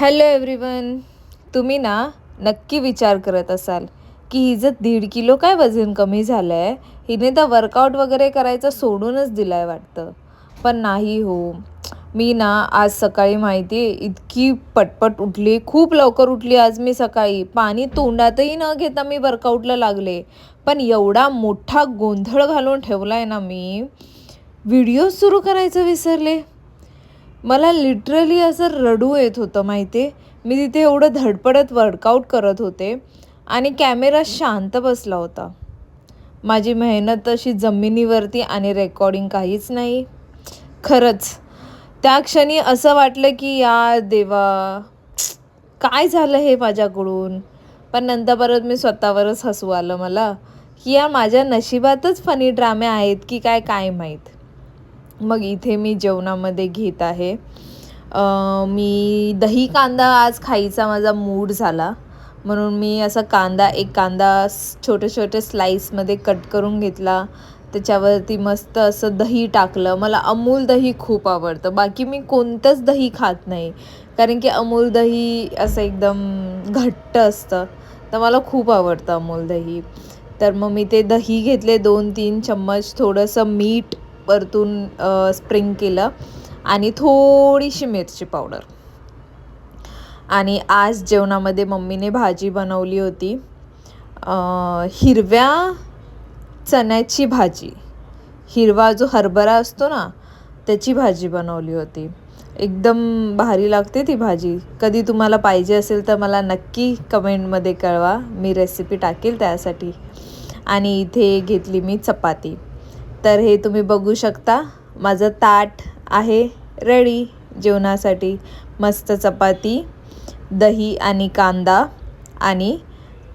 Hello everyone तुम्ही ना नक्की विचार करत असाल की हिचं दीड किलो काय वजन कमी झालं आहे हिने तर वर्कआउट वगैरे करायचं सोडूनच दिलं आहे वाटतं. पण नाही हो. मी ना आज सकाळी माहिती आहे इतकी पटपट उठली खूप लवकर उठली आज मी सकाळी. पाणी तोंडातही न घेता मी वर्कआउटला लागले. पण एवढा मोठा गोंधळ घालून ठेवला आहे ना मी. व्हिडिओ सुरू करायचं विसरले. मला लिटरली असं रडू येत होतं माहिती आहे मी तिथे एवढं धडपडत वर्कआउट करत होते आणि कॅमेरा शांत बसला होता. माझी मेहनत अशी जमिनीवरती आणि रेकॉर्डिंग काहीच नाही. खरंच त्या क्षणी असं वाटलं की या देवा काय झालं हे माझ्याकडून? पण नंतर परत मी स्वतःवरच हसू आलं मला की या माझ्या नशिबातच फनी ड्रामे आहेत की काय काय माहीत? मग इथे मी जेवणामध्ये घेत आहे. मी दही कांदा आज खायचा माझा मूड झाला. म्हणून मी असा कांदा एक कांदा छोटे छोटे स्लाईसमध्ये कट करून घेतला. त्याच्यावरती मस्त असं दही टाकलं. मला अमूल दही खूप आवडतं. बाकी मी कोणतंच दही खात नाही. कारण की अमूल दही असं एकदम घट्ट असतं. तर मला खूप आवडतं अमूल दही. तर मग मी ते दही घेतले दोन तीन चम्मच थोडंसं मीठ परतून स्प्रिंग केलं आणि थोडीशी मिरची पावडर आणि आज जेवणामध्ये मम्मीने भाजी बनवली होती. हिरव्या चण्याची भाजी. हिरवा जो हरभरा असतो ना त्याची भाजी बनवली होती. एकदम भारी लागते ती भाजी. कधी तुम्हाला पाहिजे असेल तर मला नक्की कमेंटमध्ये कळवा. मी रेसिपी टाकेल त्यासाठी. आणि इथे घेतली मी चपाती. तर हे तुम्ही बघू शकता. माझं ताट आहे रेडी जेवणासाठी. मस्त चपाती दही आणि कांदा आणि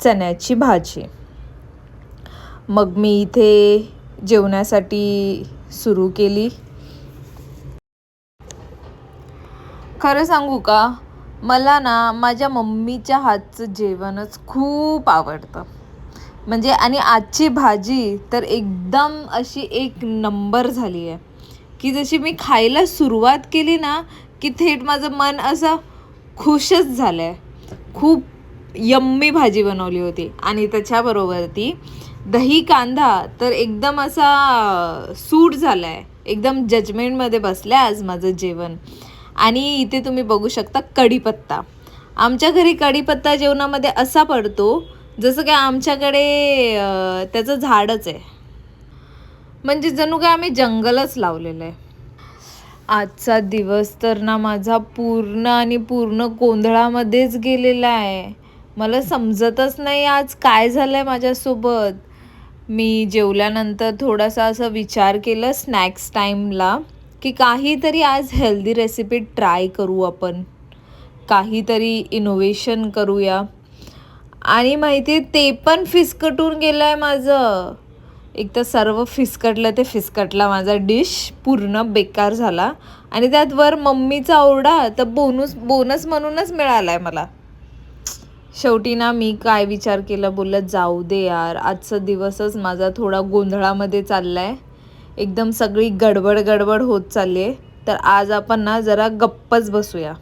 चण्याची भाजी. मग मी इथे जेवणासाठी सुरू केली. खरं सांगू का? मला ना माझ्या मम्मीच्या हातचं जेवणच खूप आवडतं. म्हणजे आणि आजची भाजी तर एकदम अशी एक नंबर झाली आहे की जशी मी खायला सुरुवात केली ना की थेट माझं मन असं खुशच झालं आहे खूप यम्मी भाजी बनवली होती. आणि त्याच्याबरोबर ती दही कांदा तर एकदम असा सूट झाला आहे एकदम जजमेंटमध्ये बसलं आहे आज माझं जेवण. आणि इथे तुम्ही बघू शकता कढीपत्ता. आमच्या घरी कढीपत्ता जेवणामध्ये असा पडतो जसं काय आमच्याकडे त्याचं झाडच आहे. म्हणजे जणू काय आम्ही जंगलच लावलेलं आहे. आजचा दिवस तर ना माझा पूर्ण आणि पूर्ण गोंधळामध्येच गेलेला आहे. मला समजतच नाही आज काय झालं आहे माझ्यासोबत. मी जेवल्यानंतर थोडासा असं विचार केला स्नॅक्स टाईमला की काहीतरी आज हेल्दी रेसिपी ट्राय करू आपण. काहीतरी इनोव्हेशन करूया. आणि माहिती आहे ते पण फिसकटून गेलं आहे माझं. एक तर सर्व फिसकटलं ते फिसकटला माझा डिश पूर्ण बेकार झाला. आणि त्यात वर मम्मीचा ओरडा तर बोनस बोनस म्हणूनच मिळाला आहे मला. शेवटी ना मी काय विचार केला बोललं जाऊ दे यार आजचा दिवसच माझा थोडा गोंधळामध्ये चालला आहे एकदम सगळी गडबड गडबड होत चालली आहे तर आज आपण ना जरा गप्पच बसूया.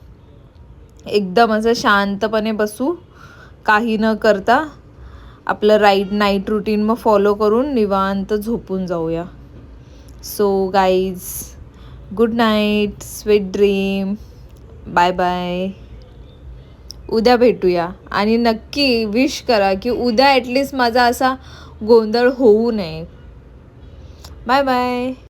एकदम असं शांतपणे बसू. काही न करता आपलं राईट नाईट रुटीन मग फॉलो करून निवांत झोपून जाऊया. So guys good night sweet dream bye bye उद्या भेटूया. आणि नक्की विश करा की उद्या ॲटलिस्ट माझा असा गोंधळ होऊ नये. Bye bye